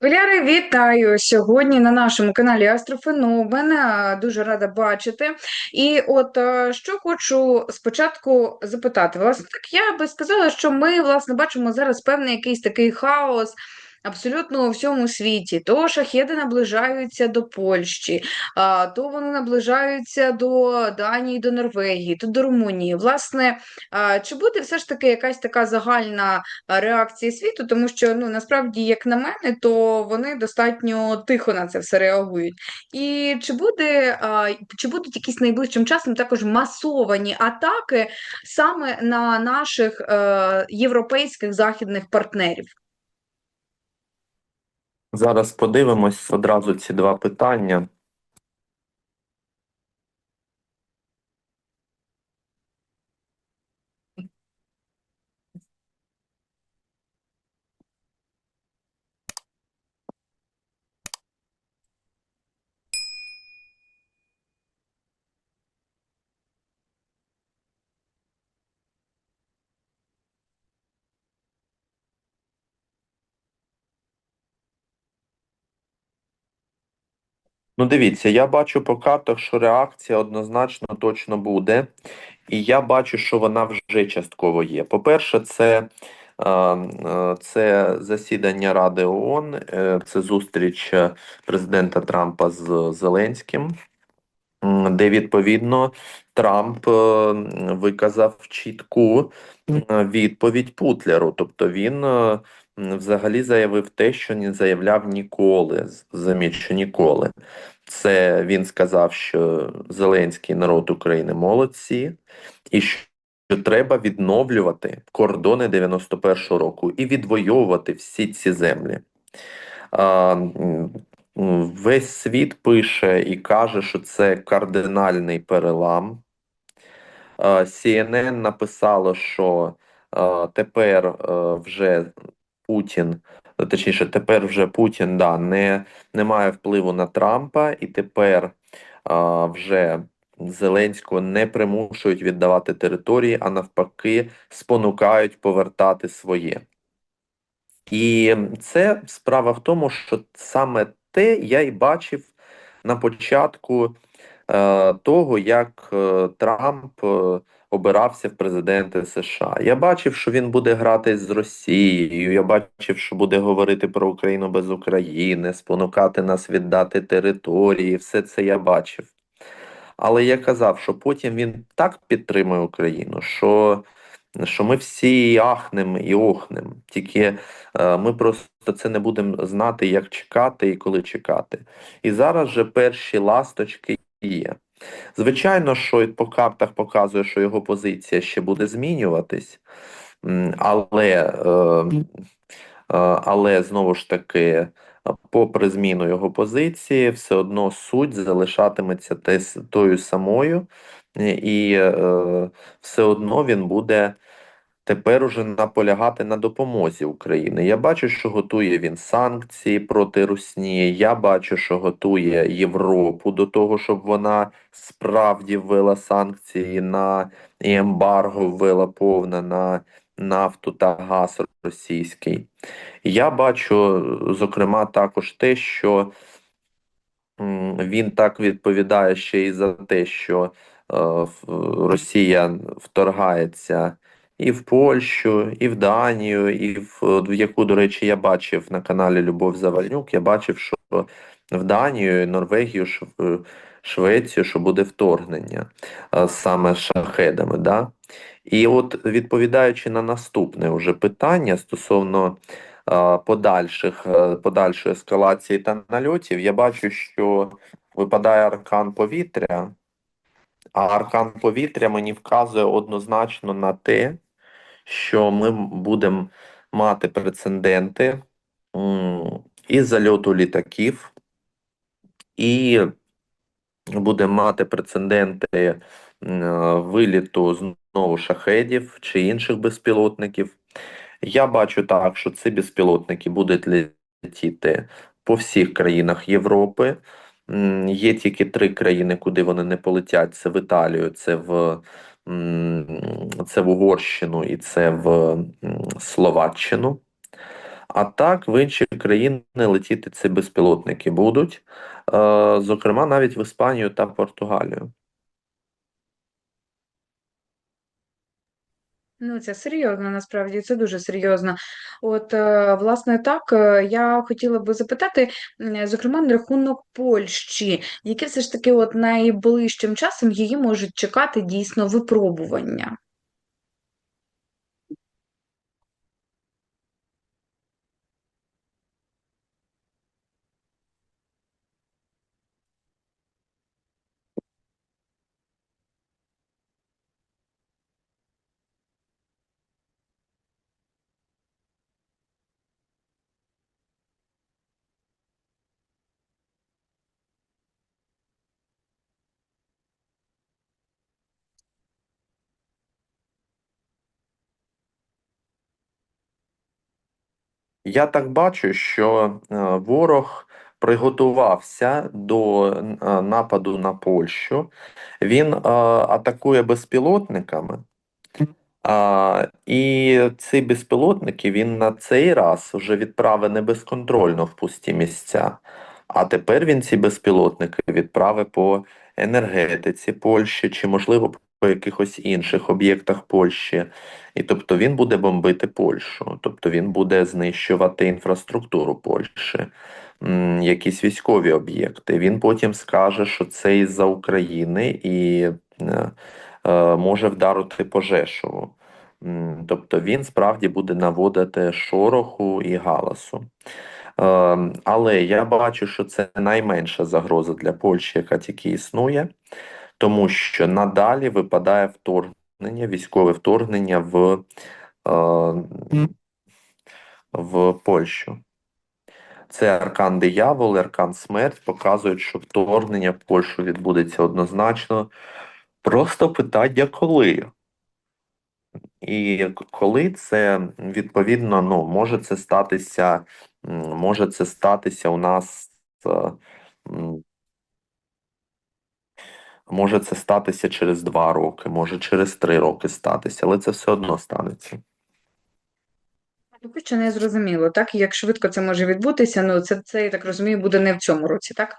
Валяри, вітаю сьогодні на нашому каналі Астрофеномен. Дуже рада бачити. І от що хочу спочатку запитати, власне, так я би сказала, що ми власне бачимо зараз певний якийсь такий хаос. Абсолютно у всьому світі. То шахеди наближаються до Польщі, то вони наближаються до Данії, до Норвегії, то до Румунії. Власне, чи буде все ж таки якась така загальна реакції світу, тому що ну насправді, як на мене, то вони достатньо тихо на це все реагують. І чи буде чи будуть якісь найближчим часом також масовані атаки саме на наших е, європейських західних партнерів? Зараз подивимось одразу ці два питання. Ну, дивіться, я бачу по картах, що реакція однозначно точно буде, і я бачу, що вона вже частково є. По-перше, це, е, е, це засідання Ради ООН, е, це зустріч президента Трампа з Зеленським, де відповідно Трамп виказав чітку відповідь Путлеру. Тобто він взагалі заявив те, що не заявляв ніколи. Замічу ніколи. Це він сказав, що Зеленський народ України молодці, і що треба відновлювати кордони 91-го року і відвоювати всі ці землі. А, весь світ пише і каже, що це кардинальний перелам. CNN написало, що тепер вже Путін, точніше, тепер вже Путін да, не, не має впливу на Трампа, і тепер а, вже Зеленського не примушують віддавати території, а навпаки, спонукають повертати своє. І це справа в тому, що саме те я й бачив на початку е, того, як е, Трамп е, обирався в президенти США. Я бачив, що він буде грати з Росією. Я бачив, що буде говорити про Україну без України, спонукати нас віддати території. Все це я бачив. Але я казав, що потім він так підтримує Україну, що що ми всі ахнемо і охнемо. Тільки е, ми просто це не будемо знати, як чекати і коли чекати. І зараз же перші ласточки є. Звичайно, що по картах показує, що його позиція ще буде змінюватись, але, е, е, але знову ж таки, попри зміну його позиції, все одно суть залишатиметься тою самою, і е, все одно він буде тепер уже наполягати на допомозі України. Я бачу, що готує він санкції проти Русні. Я бачу, що готує Європу до того, щоб вона справді ввела санкції на і ембарго ввела повне на нафту та газ російський. Я бачу, зокрема, також те, що він так відповідає ще й за те, що е, Росія вторгається і в Польщу, і в Данію, і в, в яку, до речі, я бачив на каналі Любов Завальнюк, я бачив, що в Данію, Норвегію, Швецію, що буде вторгнення е, саме шахедами. Да? І от відповідаючи на наступне вже питання стосовно е, подальших, е, подальшої ескалації та нальотів, я бачу, що випадає аркан повітря, а аркан повітря мені вказує однозначно на те, що ми будемо мати прецеденти і зальоту літаків, і будемо мати прецеденти виліту знову шахедів чи інших безпілотників. Я бачу так, що ці безпілотники будуть летіти по всіх країнах Європи. Є тільки три країни, куди вони не полетять: це в Італію, це в, це в Угорщину і це в Словаччину. А так, в інші країни летіти ці безпілотники будуть, е, зокрема, навіть в Іспанію та Португалію. Ну, це серйозно, насправді, це дуже серйозно. От, е, власне, так, е, я хотіла би запитати, зокрема, на рахунок Польщі, яке все ж таки от найближчим часом її можуть чекати дійсно випробування? Я так бачу, що е, ворог приготувався до е, нападу на Польщу. Він е, атакує безпілотниками. І ці безпілотники він на цей раз вже відправив не безконтрольно в пусті місця. А тепер він ці безпілотники відправив по енергетиці Польщі чи, можливо, по якихось інших об'єктах Польщі. І тобто він буде бомбити Польщу, тобто він буде знищувати інфраструктуру Польщі, якісь військові об'єкти. Він потім скаже, що це із-за України і е, е, може вдарити по Жешову. Тобто він справді буде наводити шороху і галасу. Е, Але я бачу, що це найменша загроза для Польщі, яка тільки існує, тому що надалі випадає вторгнення, військове вторгнення в, е, в Польщу. Це аркан диявол, аркан смерть показують, що вторгнення в Польщу відбудеться однозначно. Просто питання коли. І коли це відповідно, ну може це статися, може це статися у нас, може це статися через два роки, може через три роки статися, але це все одно станеться. Поки що не зрозуміло, так? Як швидко це може відбутися, ну це, це, я так розумію, буде не в цьому році, так?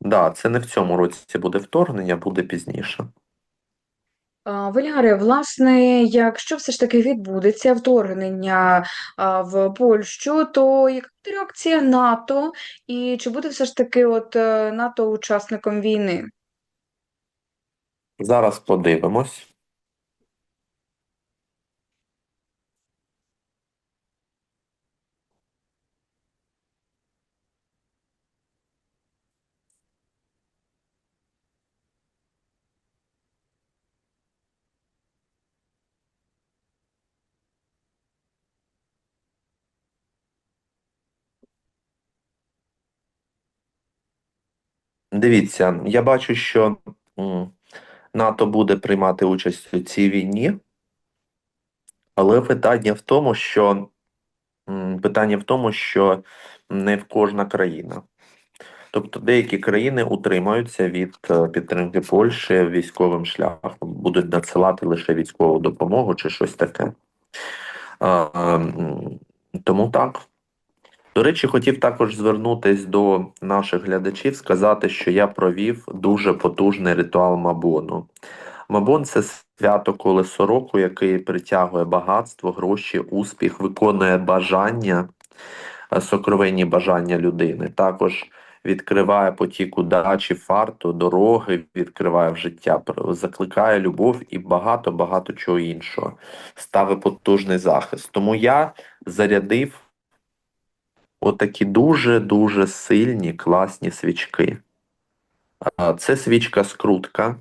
Да, це не в цьому році буде вторгнення, буде пізніше. А, власне, якщо все ж таки відбудеться вторгнення в Польщу, то яка буде реакція НАТО? І чи буде все ж таки от е, НАТО учасником війни? Зараз подивимось. Дивіться, я бачу, що НАТО буде приймати участь у цій війні, але питання в тому, що питання в тому, що не в кожна країна. Тобто деякі країни утримаються від е, підтримки Польщі військовим шляхом, будуть надсилати лише військову допомогу чи щось таке. Тому так. До речі, хотів також звернутись до наших глядачів, сказати, що я провів дуже потужний ритуал Мабону. Мабон це свято колесо року, який притягує багатство, гроші, успіх, виконує бажання, е, сокровенні бажання людини. Також відкриває потік удачі, фарту, дороги, відкриває в життя, закликає любов і багато-багато чого іншого. Ставить потужний захист. Тому я зарядив отакі дуже-дуже сильні, класні свічки. Це свічка скрутка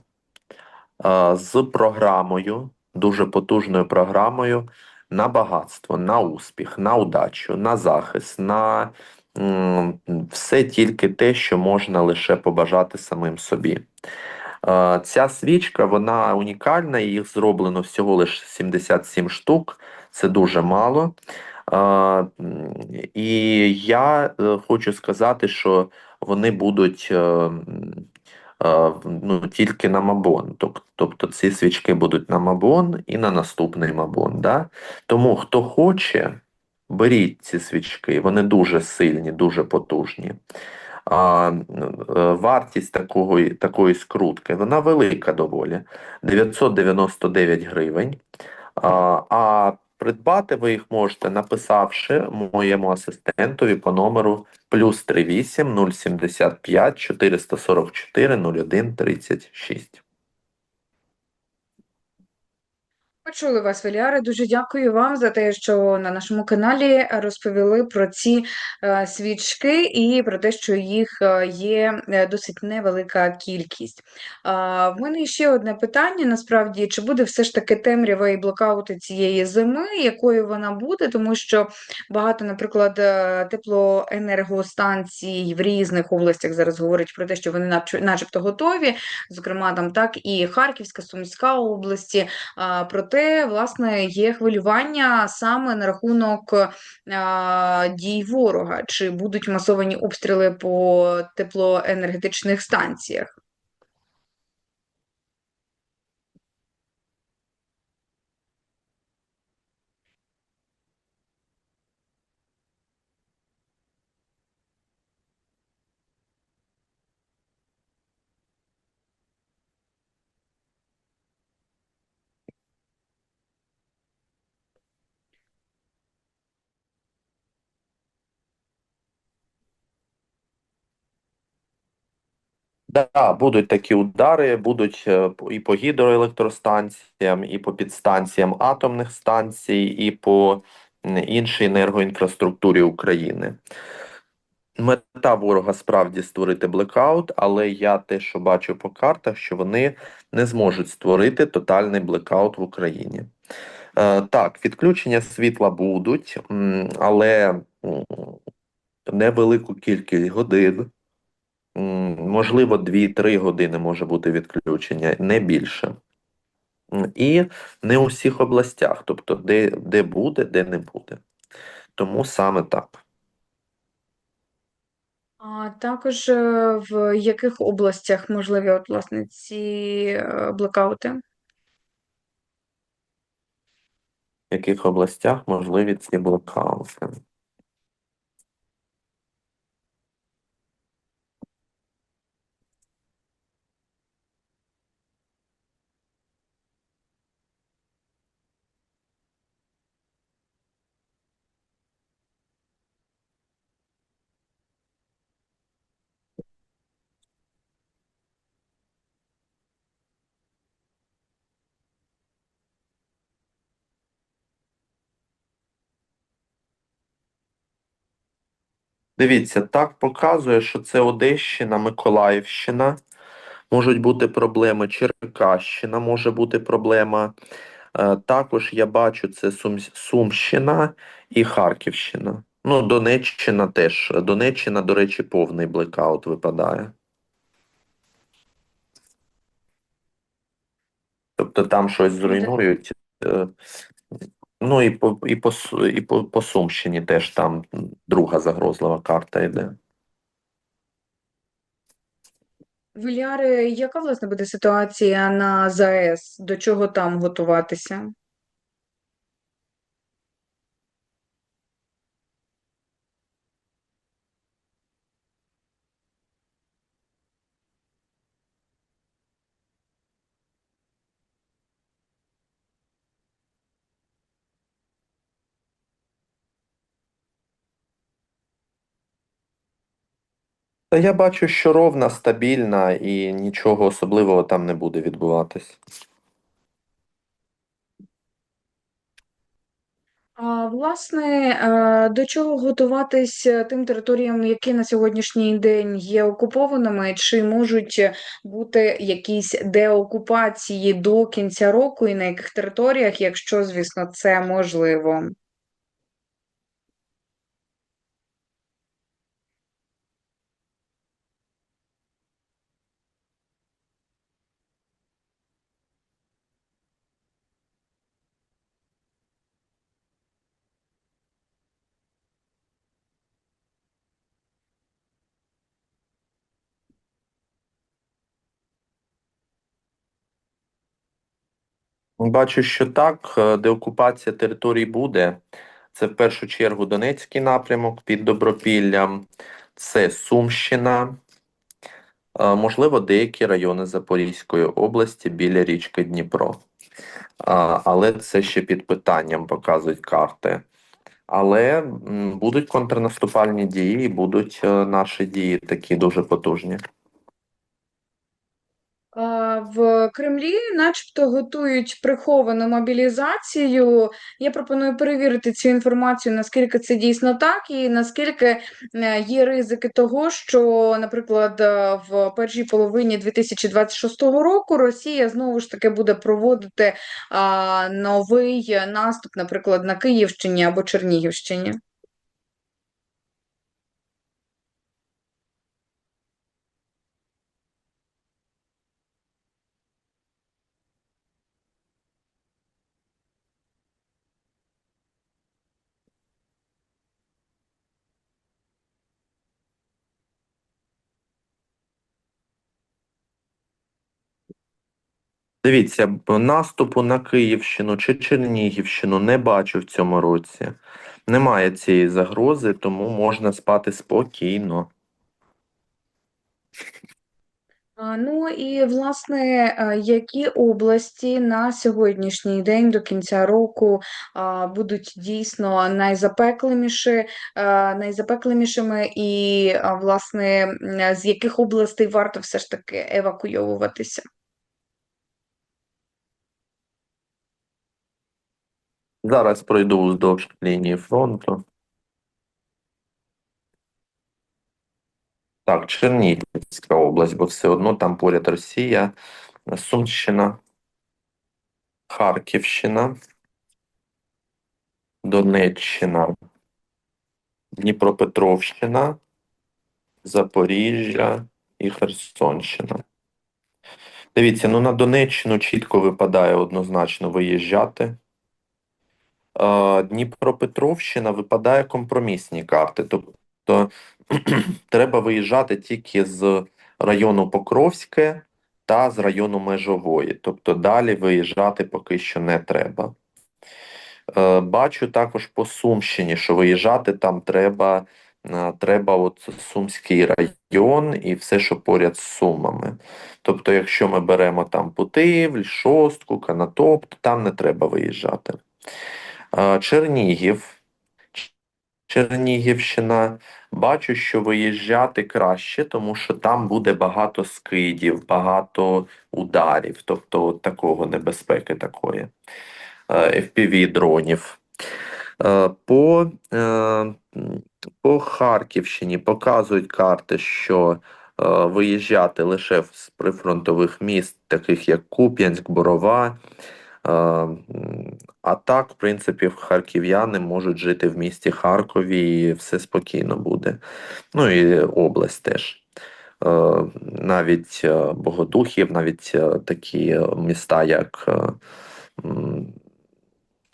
з програмою, дуже потужною програмою на багатство, на успіх, на удачу, на захист, на все тільки те, що можна лише побажати самим собі. Ця свічка, вона унікальна, їх зроблено всього лише 77 штук, це дуже мало. І я е, хочу сказати, що вони будуть е, е, ну, тільки на Мабон. Тобто ці свічки будуть на Мабон і на наступний Мабон. Да? Тому хто хоче, беріть ці свічки, вони дуже сильні, дуже потужні. А, вартість такої, такої скрутки, вона велика доволі. 999 гривень. А придбати ви їх можете, написавши моєму асистентові по номеру плюс 38 075 444 01 36. Почули вас, Веліари. Дуже дякую вам за те, що на нашому каналі розповіли про ці е, свічки і про те, що їх е, є е, досить невелика кількість. В мене ще одне питання: насправді, чи буде все ж таки темрява і блокаути цієї зими, якою вона буде, тому що багато, наприклад, теплоенергостанцій в різних областях зараз говорять про те, що вони начебто готові, зокрема там так і Харківська, Сумська області. А, Проте, власне, є хвилювання саме на рахунок а, дій ворога, чи будуть масовані обстріли по теплоенергетичних станціях. Да, будуть такі удари, будуть е, і по гідроелектростанціям, і по підстанціям атомних станцій, і по іншій енергоінфраструктурі України. Мета ворога справді створити блекаут, але я те, що бачу по картах, що вони не зможуть створити тотальний блекаут в Україні. Е, так, відключення світла будуть, але невелику кількість годин. Можливо, 2-3 години може бути відключення, не більше. І не у всіх областях, тобто де, де буде, де не буде. Тому саме так. А також е, в яких областях можливі от, власне, ці е, блекаути? В яких областях можливі ці блокаути? Дивіться, так показує, що це Одещина, Миколаївщина. Можуть бути проблеми, Черкащина може бути проблема. Е, Також я бачу це Сум, Сумщина і Харківщина. Ну, Донеччина теж. Донеччина, до речі, повний блекаут випадає. Тобто там щось зруйнують. Ну і по, і по, і по, по Сумщині теж там друга загрозлива карта йде. Віляри, яка, власне, буде ситуація на ЗАЕС? До чого там готуватися? Та я бачу, що ровна, стабільна і нічого особливого там не буде відбуватись. А, власне, е, до чого готуватись е, тим територіям, які на сьогоднішній день є окупованими, чи можуть бути якісь деокупації до кінця року і на яких територіях, якщо, звісно, це можливо? Бачу, що так, е, деокупація територій буде. Це в першу чергу Донецький напрямок під Добропіллям, це Сумщина, е, можливо, деякі райони Запорізької області біля річки Дніпро. Але це ще під питанням показують карти. Але будуть контрнаступальні дії, і будуть е, наші дії такі дуже потужні. А, В Кремлі начебто готують приховану мобілізацію. Я пропоную перевірити цю інформацію, наскільки це дійсно так, і наскільки е, є ризики того, що, наприклад, е, в першій половині 2026 року Росія знову ж таки буде проводити новий наступ, наприклад, на Київщині або Чернігівщині. Дивіться, наступу на Київщину чи Чернігівщину не бачу в цьому році. Немає цієї загрози, тому можна спати спокійно. Ну і власне, е, які області на сьогоднішній день до кінця року будуть дійсно найзапекливіші, е, найзапекливішими, і власне з яких областей варто все ж таки евакуйовуватися? Зараз пройду вздовж лінії фронту. Так, Чернігівська область, бо все одно там поряд Росія, Сумщина, Харківщина, Донеччина, Дніпропетровщина, Запоріжжя і Херсонщина. Дивіться, ну на Донеччину чітко випадає однозначно виїжджати. Е, Дніпропетровщина випадає компромісні карти. Тобто треба виїжджати тільки з району Покровське та з району Межової. Тобто далі виїжджати поки що не треба. Е, Бачу також по Сумщині, що виїжджати там треба, е, треба от Сумський район і все, що поряд з Сумами. Тобто, якщо ми беремо там Путивль, Шостку, Канатоп, то там не треба виїжджати. Чернігів, Чернігівщина. Бачу, що виїжджати краще, тому що там буде багато скидів, багато ударів, тобто такого небезпеки такої. Е, FPV-дронів. Е, По, е, по Харківщині показують карти, що виїжджати лише з прифронтових міст, таких як Куп'янськ, Борова. Е, А так, в принципі, харків'яни можуть жити в місті Харкові і все спокійно буде. Ну і область теж. Е, Навіть е, Богодухів, навіть такі міста, як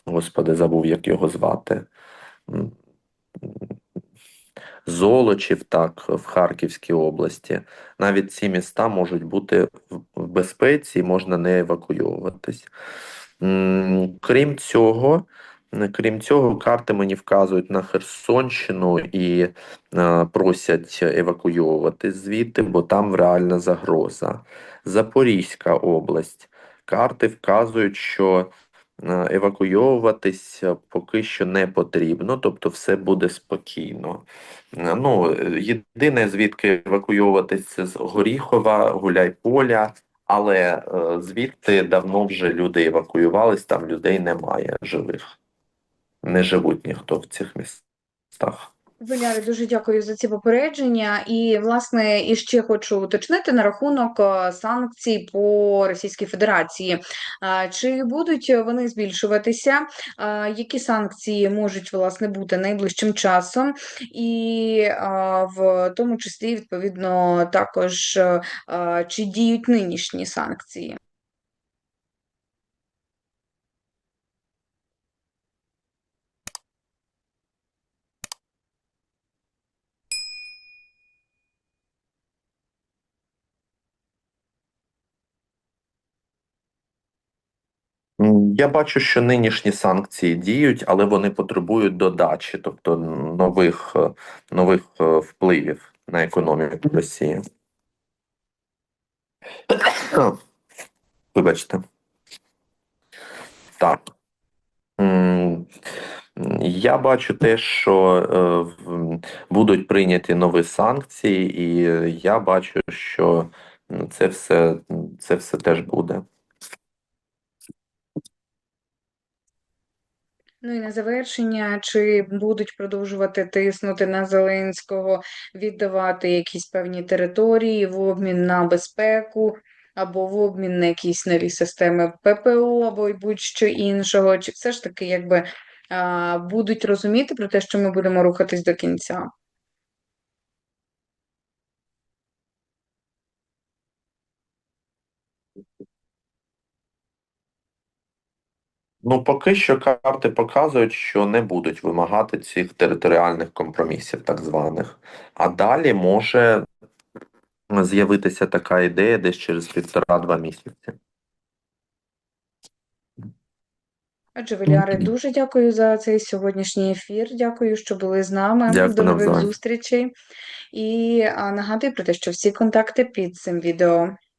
Господи, забув, як його звати. Золочів, так, в Харківській області. Навіть ці міста можуть бути в безпеці і можна не евакуйовуватись. Крім цього, крім цього, карти мені вказують на Херсонщину і е, просять евакуйовуватись звідти, бо там реальна загроза. Запорізька область. Карти вказують, що е, евакуйовуватись поки що не потрібно, тобто все буде спокійно. Е, Ну, єдине, звідки евакуйовуватись, це з Горіхова, Гуляйполя, але е, звідти давно вже люди евакуювались, там людей немає живих. Не живуть ніхто в цих містах. Валяри, дуже дякую за ці попередження. І, власне, і ще хочу уточнити на рахунок е, санкцій по Російській Федерації. Чи будуть вони збільшуватися? Які санкції можуть, власне, бути найближчим часом? І в тому числі, відповідно, також е, чи діють нинішні санкції? Я бачу, що нинішні санкції діють, але вони потребують додачі, тобто нових, е, нових е, впливів на економіку Росії. Вибачте. Так. Я бачу те, що е, будуть прийняті нові санкції, і я бачу, що це все, це все теж буде. Ну і на завершення, чи будуть продовжувати тиснути на Зеленського, віддавати якісь певні території в обмін на безпеку, або в обмін на якісь нові системи ППО, або й будь-що іншого? Чи все ж таки якби будуть розуміти про те, що ми будемо рухатись до кінця? Ну, поки що карти показують, що не будуть вимагати цих територіальних компромісів, так званих. А далі може з'явитися така ідея десь через півтора-два місяці. Отже, Віляре, дуже дякую за цей сьогоднішній ефір. Дякую, що були з нами. Дякую До нових зустрічей. І а, нагадую про те, що всі контакти під цим відео.